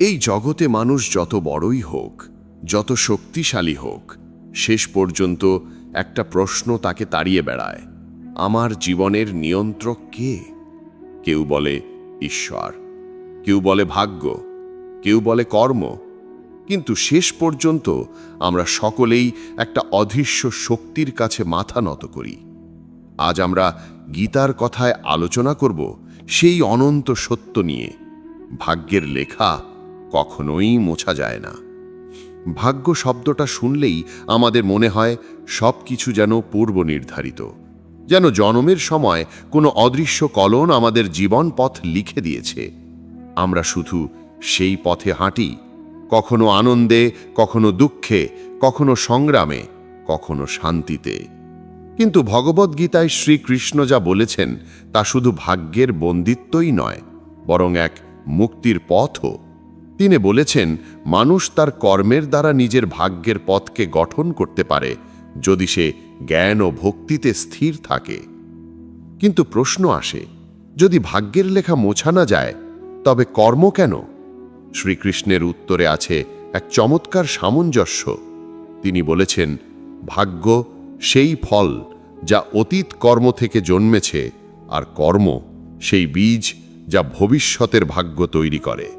এই জগতে মানুষ যত বড়ই হোক, যত শক্তিশালী হোক, শেষ পর্যন্ত একটা প্রশ্ন তাকে তাড়িয়ে বেড়ায়, আমার জীবনের নিয়ন্ত্রক কে? কেউ বলে ঈশ্বর, কেউ বলে ভাগ্য, কেউ বলে কর্ম। কিন্তু শেষ পর্যন্ত আমরা সকলেই একটা অদৃশ্য শক্তির কাছে মাথা নত করি। আজ আমরা গীতার কথায় আলোচনা করব সেই অনন্ত সত্য নিয়ে। ভাগ্যের লেখা কখনোই মোছা যায় না। ভাগ্য শব্দটা শুনলেই আমাদের মনে হয় সব কিছু যেন পূর্ব নির্ধারিত যেন জন্মের সময় কোনো অদৃশ্য কলন আমাদের জীবন পথ লিখে দিয়েছে। আমরা শুধু সেই পথে হাঁটি, কখনো আনন্দে, কখনো দুঃখে, কখনো সংগ্রামে, কখনো শান্তিতে। কিন্তু ভগবদ্গীতায় শ্রীকৃষ্ণ যা বলেছেন তা শুধু ভাগ্যের বন্দিত্বই নয়, বরং এক মুক্তির পথও। তিনি বলেছেন, মানুষ তার কর্মের দ্বারা নিজের ভাগ্যের পথকে গঠন করতে পারে, যদি সে জ্ঞান ও ভক্তিতে স্থির থাকে। কিন্তু প্রশ্ন আসে, যদি ভাগ্যের লেখা মোছা না যায়, তবে কর্ম কেন? শ্রীকৃষ্ণের উত্তরে আছে এক চমৎকার সামঞ্জস্য। তিনি বলেছেন, ভাগ্য সেই ফল যা অতীত কর্ম থেকে জন্মেছে, আর কর্ম সেই বীজ যা ভবিষ্যতের ভাগ্য তৈরি করে।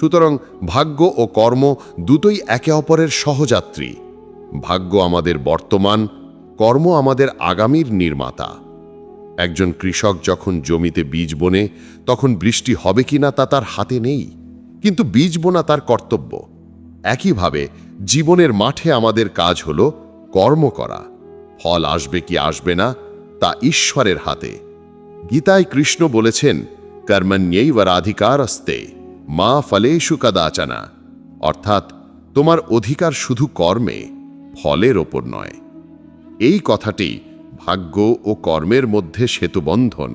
সুতরাং ভাগ্য ও কর্ম দুটোই একে অপরের সহযাত্রী। ভাগ্য আমাদের বর্তমান, কর্ম আমাদের আগামীর নির্মাতা। একজন কৃষক যখন জমিতে বীজ বোনে, তখন বৃষ্টি হবে কিনা তা তার হাতে নেই। কিন্তু বীজ বোনা তার কর্তব্য। একইভাবে জীবনের মাঠে আমাদের কাজ হল কর্ম করা। ফল আসবে কি আসবে না, তা ঈশ্বরের হাতে। গীতায় কৃষ্ণ বলেছেন কর্মণ্যেই রাধিকার আসতে মা ফলেষু কদাচনা, অর্থাৎ তোমার অধিকার শুধু কর্মে, ফলের ওপর নয়। এই কথাটি ভাগ্য ও কর্মের মধ্যে সেতুবন্ধন।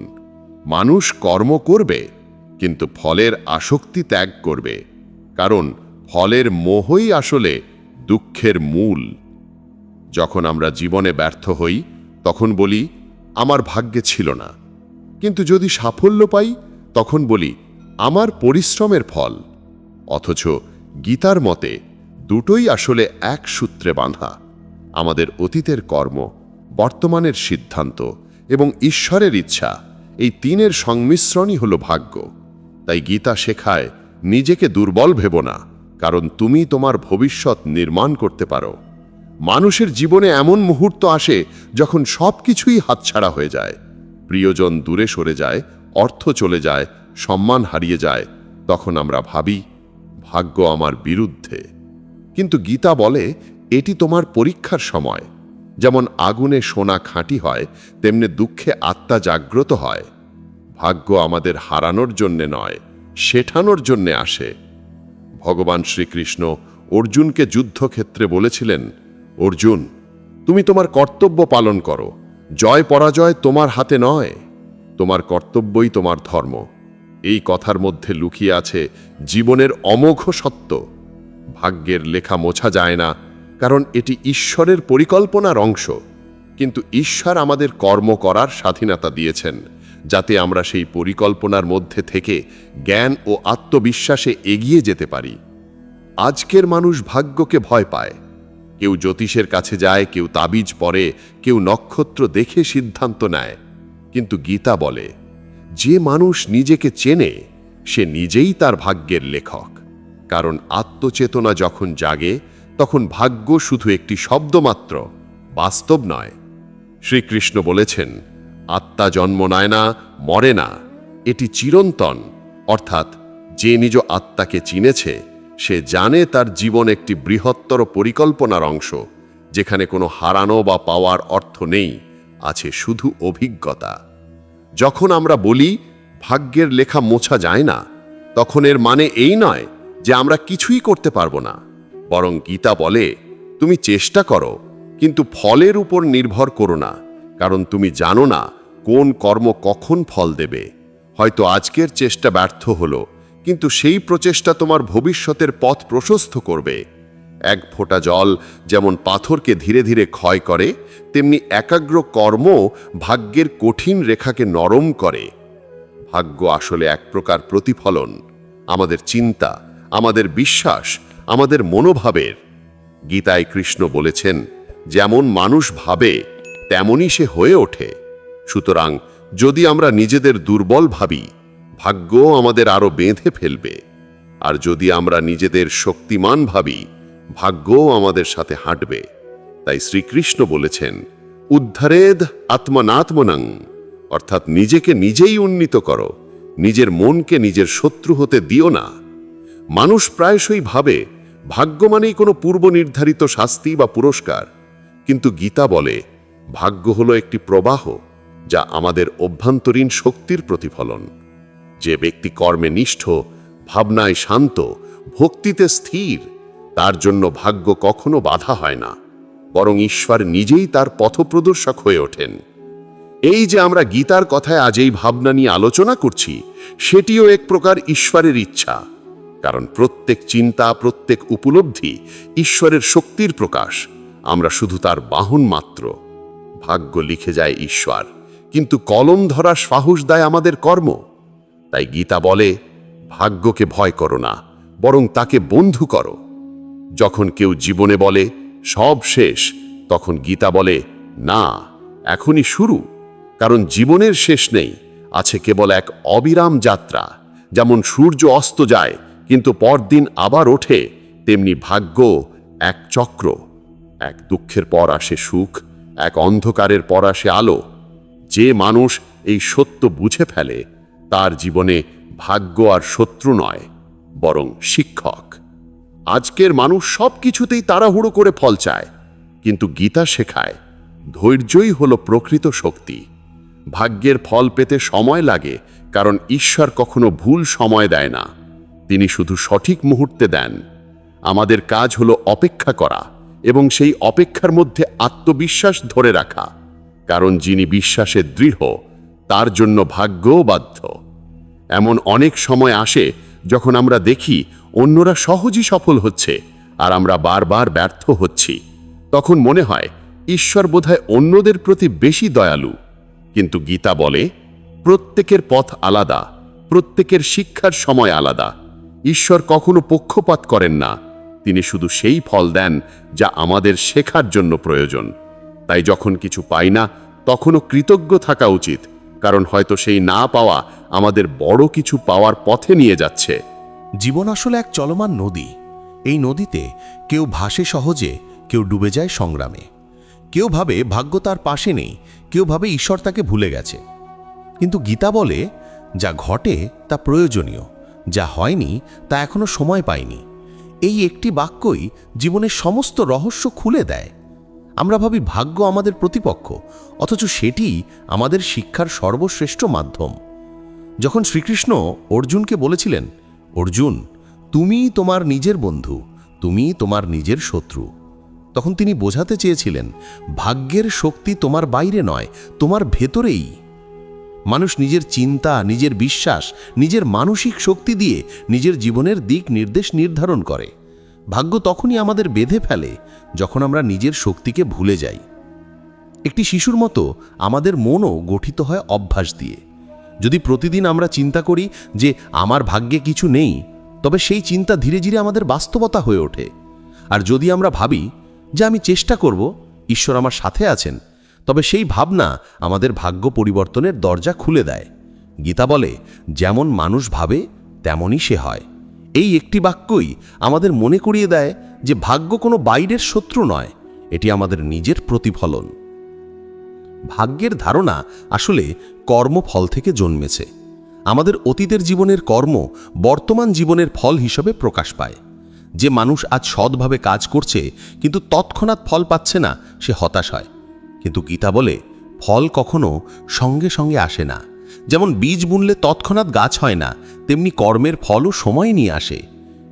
মানুষ কর্ম করবে, কিন্তু ফলের আসক্তি ত্যাগ করবে, কারণ ফলের মোহই আসলে দুঃখের মূল। যখন আমরা জীবনে ব্যর্থ হই, তখন বলি, আমার ভাগ্যে ছিল না। কিন্তু যদি সাফল্য পাই, তখন বলি আমার পরিশ্রমের ফল। অথচ গীতার মতে দুটোই আসলে এক সূত্রে বাঁধা। আমাদের অতীতের কর্ম, বর্তমানের সিদ্ধান্ত এবং ঈশ্বরের ইচ্ছা এই তিনের সংমিশ্রণই হল ভাগ্য। তাই গীতা শেখায়, নিজেকে দুর্বল ভেব না, কারণ তুমি তোমার ভবিষ্যৎ নির্মাণ করতে পারো। মানুষের জীবনে এমন মুহূর্ত আসে যখন সব কিছুই হাতছাড়া হয়ে যায়। প্রিয়জন দূরে সরে যায়, অর্থ চলে যায় সম্মান হারিয়ে যায়, তখন আমরা ভাবি, ভাগ্য আমার বিরুদ্ধে। কিন্তু গীতা বলে, এটি তোমার পরীক্ষার সময়। যেমন আগুনে সোনা খাঁটি হয়, তেমনি দুঃখে আত্মা জাগ্রত হয়। ভাগ্য আমাদের হারানোর জন্যে নয়, শেঠানোর জন্যে আসে। ভগবান শ্রীকৃষ্ণ অর্জুনকে যুদ্ধক্ষেত্রে বলেছিলেন, অর্জুন, তুমি তোমার কর্তব্য পালন করো। জয় পরাজয় তোমার হাতে নয়। তোমার কর্তব্যই তোমার ধর্ম। এই কথার মধ্যে লুকিয়ে আছে জীবনের অমোঘ সত্য। ভাগ্যের লেখা মোছা যায় না, কারণ এটি ঈশ্বরের পরিকল্পনার অংশ। কিন্তু ঈশ্বর আমাদের কর্ম করার স্বাধীনতা দিয়েছেন, যাতে আমরা সেই পরিকল্পনার মধ্যে থেকে জ্ঞান ও আত্মবিশ্বাসে এগিয়ে যেতে পারি। আজকের মানুষ ভাগ্যকে ভয় পায়। কেউ জ্যোতিষের কাছে যায়, কেউ তাবিজ পরে কেউ নক্ষত্র দেখে সিদ্ধান্ত নেয়। কিন্তু গীতা বলে যে মানুষ নিজেকে চেনে, সে নিজেই তার ভাগ্যের লেখক। কারণ আত্মচেতনা যখন জাগে, তখন ভাগ্য শুধু একটি শব্দমাত্র, বাস্তব নয়। শ্রীকৃষ্ণ বলেছেন, আত্মা জন্ম নেয় না, মরে না। এটি চিরন্তন, অর্থাৎ যে নিজ আত্মাকে চিনেছে, সে জানে তার জীবন একটি বৃহত্তর পরিকল্পনার অংশ, যেখানে কোনো হারানো বা পাওয়ার অর্থ নেই, আছে শুধু অভিজ্ঞতা। যখন আমরা বলি, ভাগ্যের লেখা মোছা যায় না, তখন এর মানে এই নয় যে আমরা কিছুই করতে পারব না। বরং গীতা বলে, তুমি চেষ্টা করো, কিন্তু ফলের উপর নির্ভর করো না, কারণ তুমি জানো না কোন কর্ম কখন ফল দেবে। হয়তো আজকের চেষ্টা ব্যর্থ হলো, কিন্তু সেই প্রচেষ্টা তোমার ভবিষ্যতের পথ প্রশস্ত করবে। এক ফোঁটা জল যেমন পাথরকে ধীরে ধীরে ক্ষয় করে, তেমনি একাগ্র কর্ম ভাগ্যের কঠিন রেখাকে নরম করে। ভাগ্য আসলে এক প্রকার প্রতিফলন, আমাদের চিন্তা, আমাদের বিশ্বাস, আমাদের মনোভাবের। গীতায় কৃষ্ণ বলেছেন, যেমন মানুষ ভাবে, তেমনই সে হয়ে ওঠে। সুতরাং যদি আমরা নিজেদের দুর্বল ভাবি ভাগ্য আমাদের আরও বেঁধে ফেলবে। আর যদি আমরা নিজেদের শক্তিমান ভাবি ভাগ্যও আমাদের সাথে হাঁটবে, তাই শ্রীকৃষ্ণ বলেছেন, উদ্ধারেদ আত্মনাত্মনং অর্থাৎ নিজেকে নিজেই উন্নীত করো, নিজের মনকে নিজের শত্রু হতে দিও না। মানুষ প্রায়শই ভাবে, ভাগ্য মানেই কোনো পূর্ব নির্ধারিত শাস্তি বা পুরস্কার, কিন্তু গীতা বলে, ভাগ্য হলো একটি প্রবাহ, যা আমাদের অভ্যন্তরীণ শক্তির প্রতিফলন। যে ব্যক্তি কর্মে নিষ্ঠ, ভাবনায় শান্ত, ভক্তিতে স্থির তার জন্য ভাগ্য কখনো বাধা হয় না, বরং ঈশ্বর নিজেই তার পথপ্রদর্শক হয়ে ওঠেন। এই যে আমরা গীতার কথায় আজ এই ভাবনা নিয়ে আলোচনা করছি, সেটিও এক প্রকার ঈশ্বরের ইচ্ছা, কারণ প্রত্যেক চিন্তা, প্রত্যেক উপলব্ধি ঈশ্বরের শক্তির প্রকাশ, আমরা শুধু তার বাহন মাত্র। ভাগ্য লিখে যায় ঈশ্বর, কিন্তু কলম ধরা সাহস দেয় আমাদের কর্ম। তাই গীতা বলে, ভাগ্যকে ভয় করো না, বরং তাকে বন্ধু করো। যখন কেউ জীবনে বলে, সব শেষ, তখন গীতা বলে, না, এখনই শুরু। কারণ জীবনের শেষ নেই, আছে কেবল এক অবিরাম যাত্রা। যেমন সূর্য অস্ত যায়, কিন্তু পরদিন আবার ওঠে, তেমনি ভাগ্য এক চক্র। এক দুঃখের পর আসে সুখ, এক অন্ধকারের পর আসে আলো। যে মানুষ এই সত্য বুঝে ফেলে, তার জীবনে ভাগ্য আর শত্রু নয়, বরং শিক্ষক। আজকের মানুষ সব কিছুতেই তাড়াহুড়ো করে ফল চায়, কিন্তু গীতা শেখায়, ধৈর্যই হলো প্রকৃত শক্তি। ভাগ্যের ফল পেতে সময় লাগে, কারণ ঈশ্বর কখনো ভুল সময় দেয় না। তিনি শুধু সঠিক মুহূর্তে দেন। আমাদের কাজ হলো অপেক্ষা করা এবং সেই অপেক্ষার মধ্যে আত্মবিশ্বাস ধরে রাখা, কারণ যিনি বিশ্বাসে দৃঢ়, তার জন্য ভাগ্যও বাধ্য। এমন অনেক সময় আসে যখন আমরা দেখি অন্যরা সহজই সফল হচ্ছে, আর আমরা বারবার ব্যর্থ হচ্ছি। তখন মনে হয়, ঈশ্বর বোধহয় অন্যদের প্রতি বেশি দয়ালু। কিন্তু গীতা বলে, প্রত্যেকের পথ আলাদা, প্রত্যেকের শিক্ষার সময় আলাদা। ঈশ্বর কখনো পক্ষপাত করেন না, তিনি শুধু সেই ফল দেন যা আমাদের শেখার জন্য প্রয়োজন। তাই যখন কিছু পাই না, তখনও কৃতজ্ঞ থাকা উচিত, কারণ হয়তো সেই না পাওয়া আমাদের বড় কিছু পাওয়ার পথে নিয়ে যাচ্ছে। জীবন আসলে এক চলমান নদী। এই নদীতে কেউ ভাসে সহজে, কেউ ডুবে যায় সংগ্রামে। কেউ ভাবে ভাগ্য তার পাশে নেই, কেউ ভাবে ঈশ্বর তাকে ভুলে গেছে। কিন্তু গীতা বলে, যা ঘটে তা প্রয়োজনীয়, যা হয়নি তা এখনও সময় পায়নি এই একটি বাক্যই জীবনের সমস্ত রহস্য খুলে দেয়। আমরা ভাবি ভাগ্য আমাদের প্রতিপক্ষ, অথচ সেটি আমাদের শিক্ষার সর্বশ্রেষ্ঠ মাধ্যম। যখন শ্রীকৃষ্ণ অর্জুনকে বলেছিলেন অর্জুন তুমি তোমার নিজের বন্ধু তুমি তোমার নিজের শত্রু। তখন তিনি বোঝাতে চেয়েছিলেন, ভাগ্যের শক্তি তোমার বাইরে নয়, তোমার ভেতরেই। মানুষ নিজের চিন্তা, নিজের বিশ্বাস, নিজের মানসিক শক্তি দিয়ে নিজের জীবনের দিক নির্দেশ নির্ধারণ করে। ভাগ্য তখনই আমাদের বেঁধে ফেলে, যখন আমরা নিজের শক্তিকে ভুলে যাই। একটি শিশুর মতো আমাদের মনও গঠিত হয় অভ্যাস দিয়ে। যদি প্রতিদিন আমরা চিন্তা করি যে আমার ভাগ্যে কিছু নেই, তবে সেই চিন্তা ধীরে ধীরে আমাদের বাস্তবতা হয়ে ওঠে। আর যদি আমরা ভাবি যে আমি চেষ্টা করব, ঈশ্বর আমার সাথে আছেন, তবে সেই ভাবনা আমাদের ভাগ্য পরিবর্তনের দরজা খুলে দেয়। গীতা বলে, যেমন মানুষ ভাবে, তেমনই সে হয়। এই একটি বাক্যই আমাদের মনে করিয়ে দেয় যে ভাগ্য কোনো বাইরের শত্রু নয়, এটি আমাদের নিজের প্রতিফলন। ভাগ্যের ধারণা আসলে কর্মফল থেকে জন্মেছে। আমাদের অতীতের জীবনের কর্ম বর্তমান জীবনের ফল হিসেবে প্রকাশ পায়। যে মানুষ আজ সৎভাবে কাজ করছে, কিন্তু তৎক্ষণাৎ ফল পাচ্ছে না, সে হতাশ হয়। কিন্তু গীতা বলে, ফল কখনো সঙ্গে সঙ্গে আসে না। যেমন বীজ বুনলে তৎক্ষণাৎ গাছ হয় না, তেমনি কর্মের ফলও সময় নিয়ে আসে।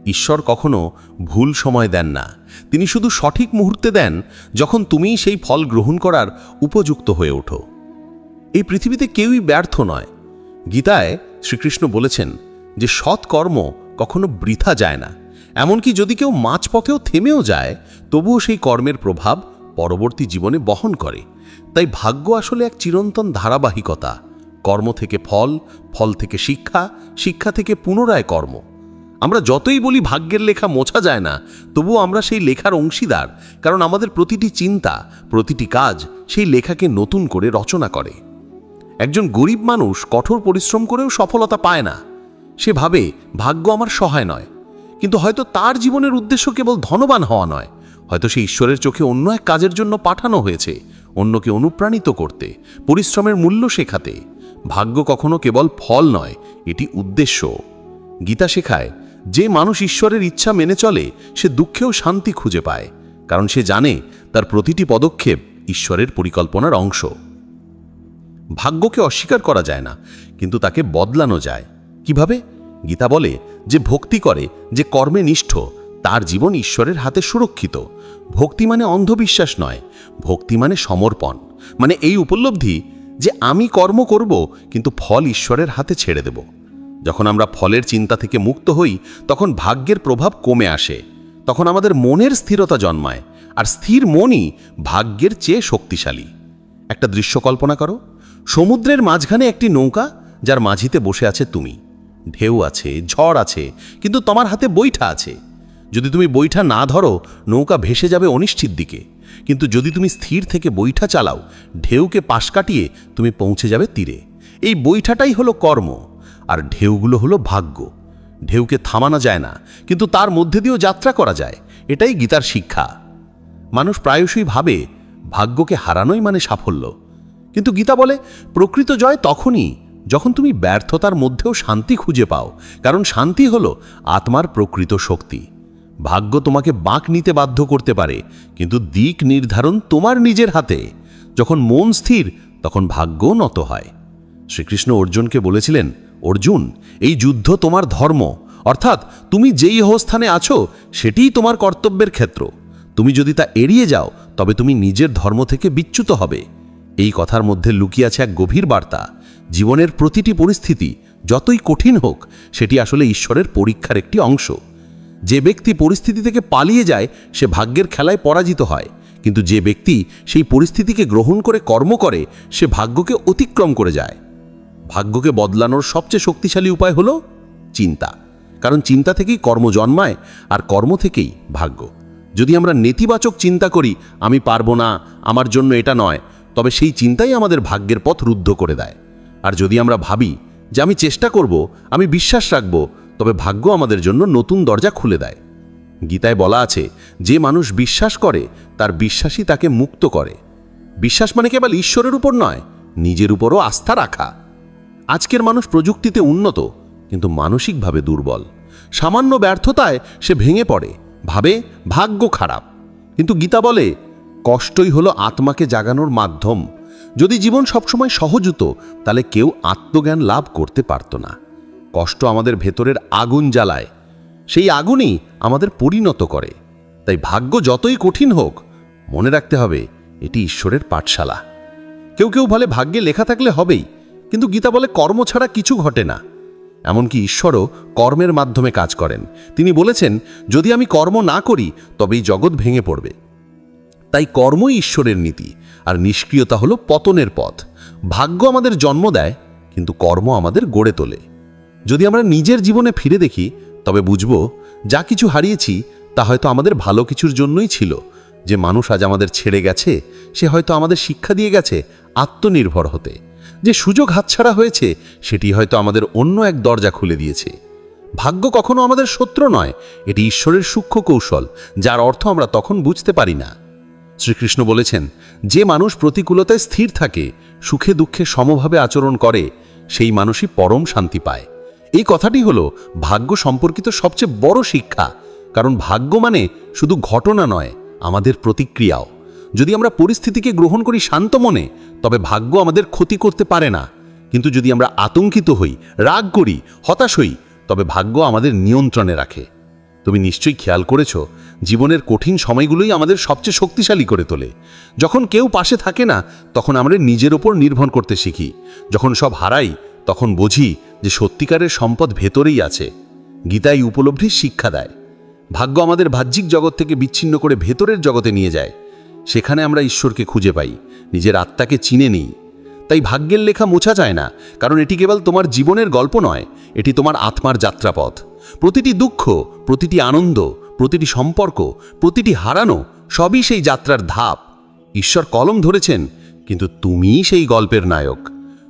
ঈশ্বর কখনো ভুল সময় দেন না। তিনি শুধু সঠিক মুহূর্তে দেন, যখন তুমি সেই ফল গ্রহণ করার উপযুক্ত হয়ে ওঠো। এই পৃথিবীতে কেউই ব্যর্থ নয়। গীতায় শ্রীকৃষ্ণ বলেছেন যে সৎ কর্ম কখনো বৃথা যায় না। এমনকি যদি কেউ মাঝপথেও থেমেও যায়, তবুও সেই কর্মের প্রভাব পরবর্তী জীবনে বহন করে। তাই ভাগ্য আসলে এক চিরন্তন ধারাবাহিকতা। কর্ম থেকে ফল ফল থেকে শিক্ষা শিক্ষা থেকে পুনরায় কর্ম। আমরা যতই বলি ভাগ্যের লেখা মোছা যায় না, তবুও আমরা সেই লেখার অংশীদার, কারণ আমাদের প্রতিটি চিন্তা, প্রতিটি কাজ সেই লেখাকে নতুন করে রচনা করে। একজন গরিব মানুষ কঠোর পরিশ্রম করেও সফলতা পায় না। সে ভাবে, ভাগ্য আমার সহায় নয়। কিন্তু হয়তো তার জীবনের উদ্দেশ্য কেবল ধনবান হওয়া নয়। হয়তো সে ঈশ্বরের চোখে অন্য এক কাজের জন্য পাঠানো হয়েছে, অন্যকে অনুপ্রাণিত করতে, পরিশ্রমের মূল্য শেখাতে। ভাগ্য কখনো কেবল ফল নয়, এটি উদ্দেশ্য। গীতা শেখায়, যে মানুষ ঈশ্বরের ইচ্ছা মেনে চলে, সে দুঃখেও শান্তি খুঁজে পায়। কারণ সে জানে, তার প্রতিটি পদক্ষেপ ঈশ্বরের পরিকল্পনার অংশ। ভাগ্যকে অস্বীকার করা যায় না, কিন্তু তাকে বদলানো যায়। কীভাবে? গীতা বলে, যে ভক্তি করে, যে কর্মে নিষ্ঠ, তার জীবন ঈশ্বরের হাতে সুরক্ষিত। ভক্তি মানে অন্ধবিশ্বাস নয়, ভক্তি মানে সমর্পণ। মানে এই উপলব্ধি যে আমি কর্ম করব, কিন্তু ফল ঈশ্বরের হাতে ছেড়ে দেব। যখন আমরা ফলের চিন্তা থেকে মুক্ত হই, তখন ভাগ্যের প্রভাব কমে আসে। তখন আমাদের মনের স্থিরতা জন্মায়, আর স্থির মনই ভাগ্যের চেয়ে শক্তিশালী। একটা দৃশ্য কল্পনা করো সমুদ্রের মাঝখানে একটি নৌকা, যার মাঝিতে বসে আছে তুমি। ঢেউ আছে, ঝড় আছে, কিন্তু তোমার হাতে বৈঠা আছে। যদি তুমি বৈঠা না ধরো, নৌকা ভেসে যাবে অনিশ্চিত দিকে। কিন্তু যদি তুমি স্থির থেকে বৈঠা চালাও, ঢেউকে পাশ কাটিয়ে তুমি পৌঁছে যাবে তীরে। এই বৈঠাটাই হলো কর্ম, আর ঢেউগুলো হলো ভাগ্য। ঢেউকে থামানো যায় না, কিন্তু তার মধ্যে দিয়েও যাত্রা করা যায়। এটাই গীতার শিক্ষা। মানুষ প্রায়শই ভাবে, ভাগ্যকে হারানোই মানে সাফল্য। কিন্তু গীতা বলে, প্রকৃত জয় তখনই যখন তুমি ব্যর্থতার মধ্যেও শান্তি খুঁজে পাও, কারণ শান্তি হলো আত্মার প্রকৃত শক্তি। ভাগ্য তোমাকে বাঁক নিতে বাধ্য করতে পারে, কিন্তু দিক নির্ধারণ তোমার নিজের হাতে। যখন মন স্থির, তখন ভাগ্যও নত হয়। শ্রীকৃষ্ণ অর্জুনকে বলেছিলেন, অর্জুন, এই যুদ্ধ তোমার ধর্ম। অর্থাৎ তুমি যেই অবস্থানে আছো, সেটিই তোমার কর্তব্যের ক্ষেত্র। তুমি যদি তা এড়িয়ে যাও, তবে তুমি নিজের ধর্ম থেকে বিচ্যুত হবে। এই কথার মধ্যে লুকিয়ে আছে এক গভীর বার্তা। জীবনের প্রতিটি পরিস্থিতি, যতই কঠিন হোক, সেটি আসলে ঈশ্বরের পরীক্ষার একটি অংশ। যে ব্যক্তি পরিস্থিতি থেকে পালিয়ে যায়, সে ভাগ্যের খেলায় পরাজিত হয়। কিন্তু যে ব্যক্তি সেই পরিস্থিতিকে গ্রহণ করে কর্ম করে, সে ভাগ্যকে অতিক্রম করে যায়। ভাগ্যকে বদলানোর সবচেয়ে শক্তিশালী উপায় হলো চিন্তা। কারণ চিন্তা থেকেই কর্ম জন্মায়, আর কর্ম থেকেই ভাগ্য। যদি আমরা নেতিবাচক চিন্তা করি, আমি পারব না, আমার জন্য এটা নয় তবে সেই চিন্তাই আমাদের ভাগ্যের পথ রুদ্ধ করে দেয়। আর যদি আমরা ভাবি যে আমি চেষ্টা করব, আমি বিশ্বাস রাখব, তবে ভাগ্য আমাদের জন্য নতুন দরজা খুলে দেয়। গীতায় বলা আছে, যে মানুষ বিশ্বাস করে, তার বিশ্বাসই তাকে মুক্ত করে। বিশ্বাস মানে কেবল ঈশ্বরের উপর নয়, নিজের উপরও আস্থা রাখা। আজকের মানুষ প্রযুক্তিতে উন্নত, কিন্তু মানসিকভাবে দুর্বল। সামান্য ব্যর্থতায় সে ভেঙে পড়ে, ভাবে ভাগ্য খারাপ। কিন্তু গীতা বলে কষ্টই হলো আত্মাকে জাগানোর মাধ্যম। যদি জীবন সবসময় সহজ হতো তাহলে কেউ আত্মজ্ঞান লাভ করতে পারত না। কষ্ট আমাদের ভেতরের আগুন জ্বালায়। সেই আগুনই আমাদের পরিণত করে। তাই ভাগ্য যতই কঠিন হোক, মনে রাখতে হবে, এটি ঈশ্বরের পাঠশালা। কেউ কেউ বলে ভাগ্যে লেখা থাকলে হবেই, কিন্তু গীতা বলে কর্ম ছাড়া কিছু ঘটে না। এমনকি ঈশ্বরও কর্মের মাধ্যমে কাজ করেন। তিনি বলেছেন, যদি আমি কর্ম না করি, তবেই জগৎ ভেঙে পড়বে। তাই কর্মই ঈশ্বরের নীতি, আর নিষ্ক্রিয়তা হলো পতনের পথ। ভাগ্য আমাদের জন্ম দেয়, কিন্তু কর্ম আমাদের গড়ে তোলে। যদি আমরা নিজের জীবনে ফিরে দেখি, তবে বুঝব, যা কিছু হারিয়েছি, তা হয়তো আমাদের ভালো কিছুর জন্যই ছিল। যে মানুষ আজ আমাদের ছেড়ে গেছে, সে হয়তো আমাদের শিক্ষা দিয়ে গেছে, আত্মনির্ভর হতে। যে সুযোগ হাতছাড়া হয়েছে, সেটি হয়তো আমাদের অন্য এক দরজা খুলে দিয়েছে। ভাগ্য কখনো আমাদের শত্রু নয়, এটি ঈশ্বরের সূক্ষ্ম কৌশল, যার অর্থ আমরা তখন বুঝতে পারি না। শ্রীকৃষ্ণ বলেছেন, যে মানুষ প্রতিকূলতায় স্থির থাকে, সুখে দুঃখে সমভাবে আচরণ করে, সেই মানুষই পরম শান্তি পায়। এই কথাটি হলো ভাগ্য সম্পর্কিত সবচেয়ে বড় শিক্ষা, কারণ ভাগ্য মানে শুধু ঘটনা নয়, আমাদের প্রতিক্রিয়াও। যদি আমরা পরিস্থিতিকে গ্রহণ করি শান্ত মনে, তবে ভাগ্য আমাদের ক্ষতি করতে পারে না। কিন্তু যদি আমরা আতঙ্কিত হই, রাগ করি, হতাশ হই, তবে ভাগ্য আমাদের নিয়ন্ত্রণে রাখে। তুমি নিশ্চয়ই খেয়াল করেছ, জীবনের কঠিন সময়গুলোই আমাদের সবচেয়ে শক্তিশালী করে তোলে। যখন কেউ পাশে থাকে না, তখন আমরা নিজের ওপর নির্ভর করতে শিখি। যখন সব হারাই, তখন বুঝি যে সত্যিকারের সম্পদ ভেতরেই আছে। গীতাই উপলব্ধির শিক্ষা দেয়। ভাগ্য আমাদের বাহ্যিক জগৎ থেকে বিচ্ছিন্ন করে ভেতরের জগতে নিয়ে যায়। সেখানে আমরা ঈশ্বরকে খুঁজে পাই, নিজের আত্মাকে চিনে নিই। তাই ভাগ্যের লেখা মোছা যায় না, কারণ এটি কেবল তোমার জীবনের গল্প নয়, এটি তোমার আত্মার যাত্রাপথ। প্রতিটি দুঃখ, প্রতিটি আনন্দ, প্রতিটি সম্পর্ক, প্রতিটি হারানো, সবই সেই যাত্রার ধাপ। ঈশ্বর কলম ধরেছেন, কিন্তু তুমিই সেই গল্পের নায়ক।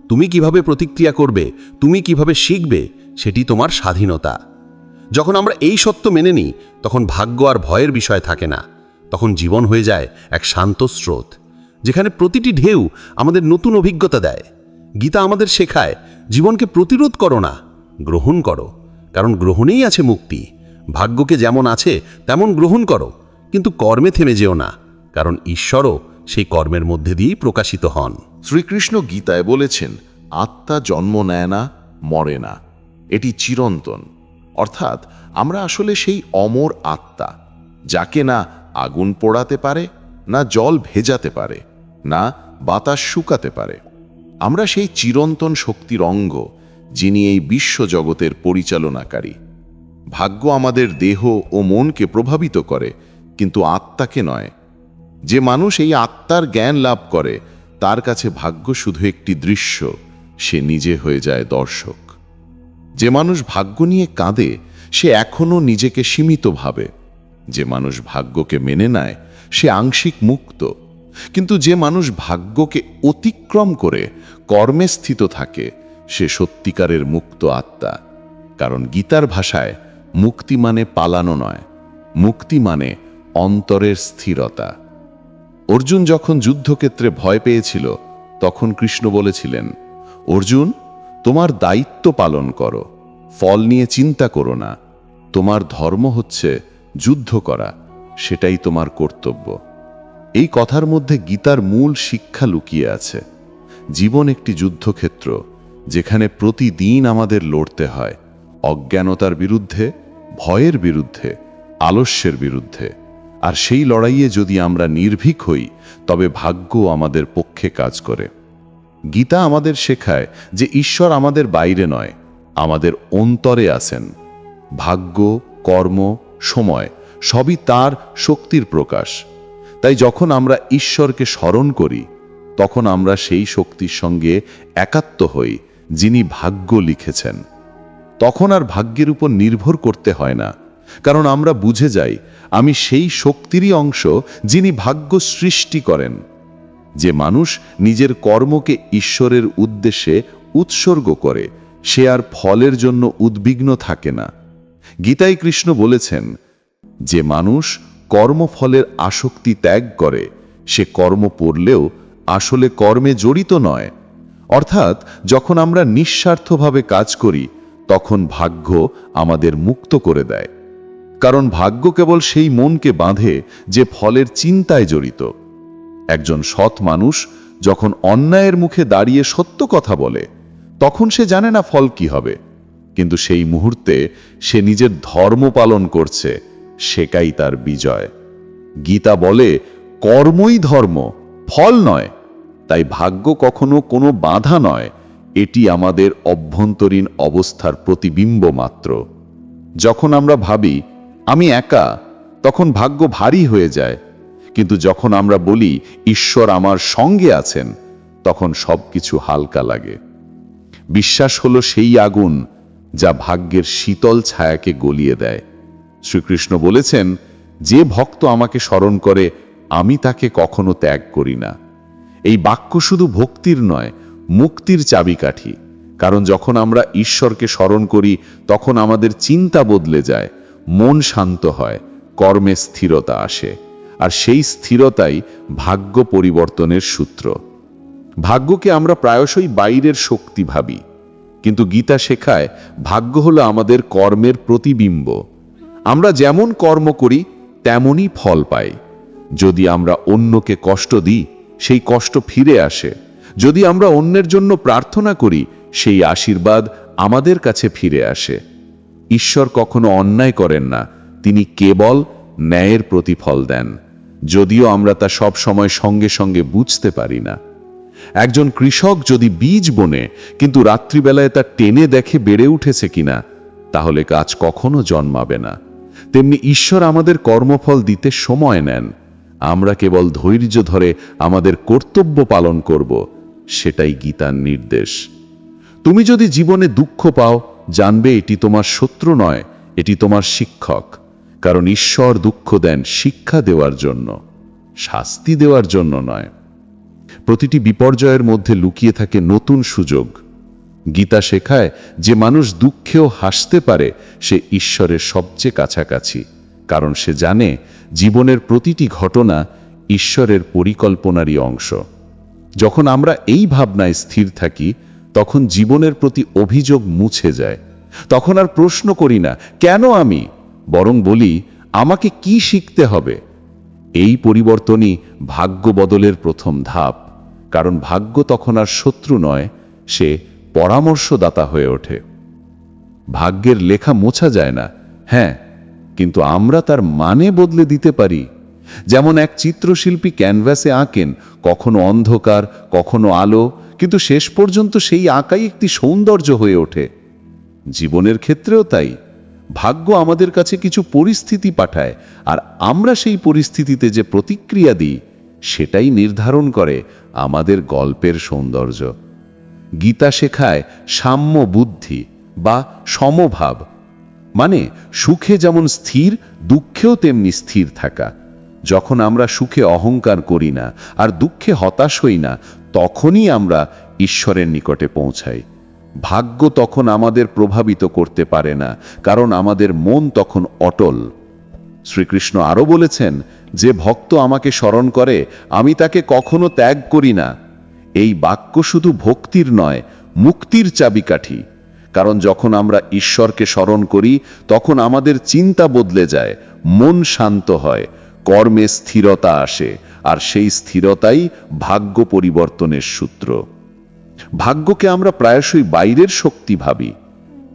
তুমি কীভাবে প্রতিক্রিয়া করবে, তুমি কীভাবে শিখবে, সেটি তোমার স্বাধীনতা। যখন আমরা এই সত্য মেনে নিই, তখন ভাগ্য আর ভয়ের বিষয় থাকে না। তখন জীবন হয়ে যায় এক শান্ত স্রোত, যেখানে প্রতিটি ঢেউ আমাদের নতুন অভিজ্ঞতা দেয়। গীতা আমাদের শেখায়, জীবনকে প্রতিরোধ করো না, গ্রহণ করো। কারণ গ্রহণেই আছে মুক্তি। ভাগ্যকে যেমন আছে, তেমন গ্রহণ করো। কিন্তু কর্মে থেমে যেও না, কারণ ঈশ্বরও সেই কর্মের মধ্যে দিয়েই প্রকাশিত হন। শ্রীকৃষ্ণ গীতায় বলেছেন, আত্মা জন্ম নেয় না, মরে না। এটি চিরন্তন। অর্থাৎ আমরা আসলে সেই অমর আত্মা, যাকে না আগুন পোড়াতে পারে, না জল ভেজাতে পারে, না বাতাস শুকাতে পারে। আমরা সেই চিরন্তন শক্তির অঙ্গ যিনি এই বিশ্বজগতের পরিচালনাকারী। ভাগ্য আমাদের দেহ ও মনকে প্রভাবিত করে, কিন্তু আত্মাকে নয়। যে মানুষ এই আত্মার জ্ঞান লাভ করে, তার কাছে ভাগ্য শুধু একটি দৃশ্য, সে নিজে হয়ে যায় দর্শক। যে মানুষ ভাগ্য নিয়ে কাঁদে, সে এখনও নিজেকে সীমিত ভাবে। যে মানুষ ভাগ্যকে মেনে নেয়, সে আংশিক মুক্ত। কিন্তু যে মানুষ ভাগ্যকে অতিক্রম করে, কর্মে স্থিত থাকে সে সত্যিকারের মুক্ত আত্মা। কারণ গীতার ভাষায় মুক্তি মানে পালানো নয়, মুক্তি মানে অন্তরের স্থিরতা। অর্জুন যখন যুদ্ধক্ষেত্রে ভয় পেয়েছিল, তখন কৃষ্ণ বলেছিলেন, অর্জুন, তোমার দায়িত্ব পালন করো, ফল নিয়ে চিন্তা করো না, তোমার ধর্ম হচ্ছে যুদ্ধ করা, সেটাই তোমার কর্তব্য। এই কথার মধ্যে গীতার মূল শিক্ষা লুকিয়ে আছে। জীবন একটি যুদ্ধক্ষেত্র যেখানে প্রতিদিন আমাদের লড়তে হয়, অজ্ঞানতার বিরুদ্ধে, ভয়ের বিরুদ্ধে, আলস্যের বিরুদ্ধে। আর সেই লড়াইয়ে যদি আমরা নির্ভীক হই, তবে ভাগ্য আমাদের পক্ষে কাজ করে। গীতা আমাদের শেখায় যে ঈশ্বর আমাদের বাইরে নয়, আমাদের অন্তরে আছেন। ভাগ্য, কর্ম, সময়, সবই তার শক্তির প্রকাশ। তাই যখন আমরা ঈশ্বরকে স্মরণ করি, তখন আমরা সেই শক্তির সঙ্গে একাত্ম হই যিনি ভাগ্য লিখেছেন। তখন আর ভাগ্যের উপর নির্ভর করতে হয় না, কারণ আমরা বুঝে যাই, আমি সেই শক্তিরই অংশ যিনি ভাগ্য সৃষ্টি করেন। যে মানুষ নিজের কর্মকে ঈশ্বরের উদ্দেশ্যে উৎসর্গ করে, সে আর ফলের জন্য উদ্বিগ্ন থাকে না। গীতায় কৃষ্ণ বলেছেন, যে মানুষ কর্মফলের আসক্তি ত্যাগ করে, সে কর্ম পড়লেও আসলে কর্মে জড়িত নয় অর্থাৎ যখন আমরা নিঃস্বার্থভাবে কাজ করি, তখন ভাগ্য আমাদের মুক্ত করে দেয়। কারণ ভাগ্য কেবল সেই মনকে বাঁধে যে ফলের চিন্তায় জড়িত। একজন সৎ মানুষ যখন অন্যায়ের মুখে দাঁড়িয়ে সত্য কথা বলে, তখন সে জানে না ফল কি হবে। কিন্তু সেই মুহূর্তে সে নিজের ধর্ম পালন করছে, সেটাই তার বিজয়। গীতা বলে, কর্মই ধর্ম, ফল নয়। তাই ভাগ্য কখনো কোনো বাধা নয়, এটি আমাদের অভ্যন্তরীণ অবস্থার প্রতিবিম্ব মাত্র। যখন আমরা ভাবি, আমি একা, তখন ভাগ্য ভারী হয়ে যায়। কিন্তু যখন আমরা বলি, ঈশ্বর আমার সঙ্গে আছেন, তখন সবকিছু হালকা লাগে। বিশ্বাস হলো সেই আগুন, যা ভাগ্যের শীতল ছায়াকে গলিয়ে দেয়। শ্রীকৃষ্ণ বলেছেন, যে ভক্ত আমাকে স্মরণ করে, আমি তাকে কখনো ত্যাগ করি না। এই বাক্য শুধু ভক্তির নয়, মুক্তির চাবিকাঠি। কারণ যখন আমরা ঈশ্বরকে স্মরণ করি, তখন আমাদের চিন্তা বদলে যায়, মন শান্ত হয়, কর্মে স্থিরতা আসে। আর সেই স্থিরতাই ভাগ্য পরিবর্তনের সূত্র। ভাগ্যকে আমরা প্রায়শই বাইরের শক্তি ভাবি। কিন্তু গীতা শেখায়, ভাগ্য হলো আমাদের কর্মের প্রতিবিম্ব। আমরা যেমন কর্ম করি, তেমনই ফল পাই। যদি আমরা অন্যকে কষ্ট দিই সেই কষ্ট ফিরে আসে। যদি আমরা অন্যের জন্য প্রার্থনা করি, সেই আশীর্বাদ আমাদের কাছে ফিরে আসে। ঈশ্বর কখনো অন্যায় করেন না, তিনি কেবল ন্যায়ের প্রতিফল দেন। যদিও আমরা তা সব সময় সঙ্গে সঙ্গে বুঝতে পারি না। একজন কৃষক যদি বীজ বনে, কিন্তু রাত্রিবেলায় তা টেনে দেখে বেড়ে উঠেছে কিনা, তাহলে গাছ কখনো জন্মাবে না। তেমনি ঈশ্বর আমাদের কর্মফল দিতে সময় নেন। আমরা কেবল ধৈর্য ধরে আমাদের কর্তব্য পালন করব, সেটাই গীতার নির্দেশ। তুমি যদি জীবনে দুঃখ পাও, জানবে এটি তোমার শত্রু নয়, এটি তোমার শিক্ষক, কারণ ঈশ্বর দুঃখ দেন শিক্ষা দেওয়ার জন্য, শাস্তি দেওয়ার জন্য নয়। প্রতিটি বিপর্যয়ের মধ্যে লুকিয়ে থাকে নতুন সুযোগ। গীতা শেখায় যে মানুষ দুঃখেও হাসতে পারে, সে ঈশ্বরের সবচেয়ে কাছাকাছি। কারণ সে জানে জীবনের প্রতিটি ঘটনা ঈশ্বরের পরিকল্পনারই অংশ। যখন আমরা এই ভাবনায় স্থির থাকি, তখন জীবনের প্রতি অভিযোগ মুছে যায়। তখন আর প্রশ্ন করি না, কেন আমি? বরং বলি, আমাকে কি শিখতে হবে? এই পরিবর্তনই ভাগ্য বদলের প্রথম ধাপ। কারণ ভাগ্য তখন আর শত্রু নয়, সে পরামর্শদাতা হয়ে ওঠে। ভাগ্যের লেখা মোছা যায় না। হ্যাঁ কিন্তু আমরা তার মানে বদলে দিতে পারি। যেমন এক চিত্রশিল্পী ক্যানভাসে আঁকেন, কখনো অন্ধকার, কখনো আলো, কিন্তু শেষ পর্যন্ত সেই আঁকাই একটি সৌন্দর্য হয়ে ওঠে। জীবনের ক্ষেত্রেও তাই। ভাগ্য আমাদের কাছে কিছু পরিস্থিতি পাঠায়, আর আমরা সেই পরিস্থিতিতে যে প্রতিক্রিয়া দিই, সেটাই নির্ধারণ করে আমাদের গল্পের সৌন্দর্য। গীতা শেখায় সাম্য বুদ্ধি বা সমভাব। মানে সুখে যেমন স্থির, দুঃখেও তেমনি স্থির থাকা। যখন আমরা সুখে অহংকার করি না আর দুঃখে হতাশ হই না, তখনই আমরা ঈশ্বরের নিকটে পৌঁছাই। ভাগ্য তখন আমাদের প্রভাবিত করতে পারে না, কারণ আমাদের মন তখন অটল। শ্রীকৃষ্ণ আরও বলেছেন, যে ভক্ত আমাকে স্মরণ করে, আমি তাকে কখনো ত্যাগ করি না। এই বাক্য শুধু ভক্তির নয়, মুক্তির চাবিকাঠি। কারণ যখন আমরা ঈশ্বরকে স্মরণ করি, তখন আমাদের চিন্তা বদলে যায়, মন শান্ত হয়, কর্মে স্থিরতা আসে, আর সেই স্থিরতাই ভাগ্য পরিবর্তনের সূত্র। ভাগ্যকে আমরা প্রায়শই বাইরের শক্তি ভাবি,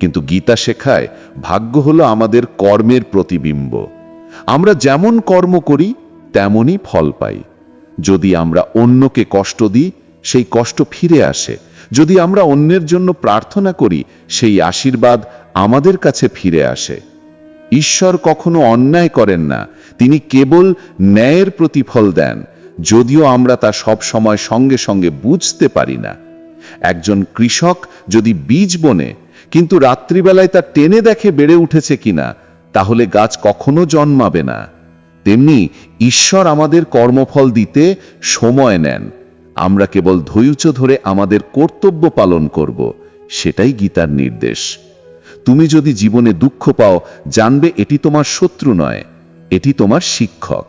কিন্তু গীতা শেখায় ভাগ্য হলো আমাদের কর্মের প্রতিবিম্ব। আমরা যেমন কর্ম করি, তেমনই ফল পাই। যদি আমরা অন্যকে কষ্ট দিই, সেই কষ্ট ফিরে আসে যদি আমরা অন্যের জন্য প্রার্থনা করি, সেই আশীর্বাদ আমাদের কাছে ফিরে আসে। ঈশ্বর কখনো অন্যায় করেন না। তিনি কেবল ন্যায়ের প্রতিফল দেন, যদিও আমরা তা সব সময় সঙ্গে সঙ্গে বুঝতে পারি না। একজন কৃষক যদি বীজ বনে, কিন্তু রাত্রিবেলায় তা টেনে দেখে বেড়ে উঠেছে কিনা, তাহলে গাছ কখনো জন্মাবে না। তেমনি ঈশ্বর আমাদের কর্মফল দিতে সময় নেন। আমরা কেবল ধৈর্য ধরে আমাদের কর্তব্য পালন করব, সেটাই গীতার নির্দেশ। তুমি যদি জীবনে দুঃখ পাও, জানবে এটি তোমার শত্রু নয়, এটি তোমার শিক্ষক।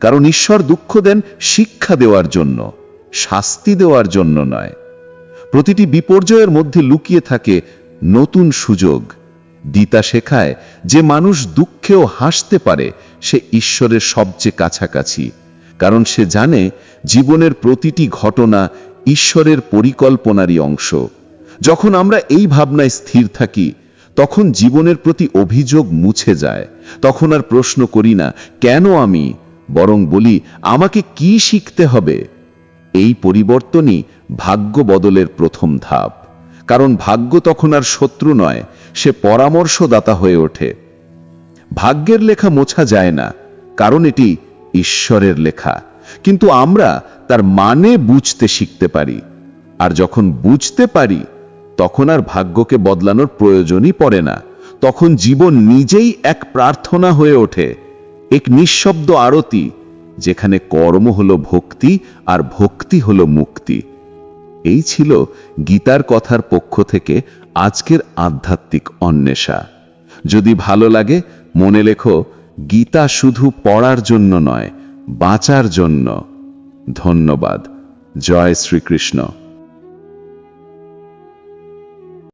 কারণ ঈশ্বর দুঃখ দেন শিক্ষা দেওয়ার জন্য, শাস্তি দেওয়ার জন্য নয়। প্রতিটি বিপর্যয়ের মধ্যে লুকিয়ে থাকে নতুন সুযোগ। গীতা শেখায় যে মানুষ দুঃখেও হাসতে পারে, সে ঈশ্বরের সবচেয়ে কাছাকাছি। কারণ সে জানে জীবনের প্রতিটি ঘটনা ঈশ্বরের পরিকল্পনারই অংশ। যখন আমরা এই ভাবনায় স্থির থাকি, তখন জীবনের প্রতি অভিযোগ মুছে যায়। তখন আর প্রশ্ন করি না, কেন আমি? বরং বলি, আমাকে কি শিখতে হবে? এই পরিবর্তনই ভাগ্য বদলের প্রথম ধাপ। কারণ ভাগ্য তখন আর শত্রু নয়, সে পরামর্শদাতা হয়ে ওঠে। ভাগ্যের লেখা মোছা যায় না, কারণ এটি ঈশ্বরের লেখা। কিন্তু আমরা তার মানে বুঝতে শিখতে পারি। আর যখন বুঝতে পারি, তখন আর ভাগ্যকে বদলানোর প্রয়োজনই পড়ে না। তখন জীবন নিজেই এক প্রার্থনা হয়ে ওঠে, এক নিঃশব্দ আরতি, যেখানে কর্ম হলো ভক্তি আর ভক্তি হলো মুক্তি। এই ছিল গীতার কথার পক্ষ থেকে আজকের আধ্যাত্মিক অন্বেষা। যদি ভালো লাগে, মনে লেখো গীতা শুধু পড়ার জন্য নয় বাঁচার জন্য। ধন্যবাদ। জয় শ্রীকৃষ্ণ।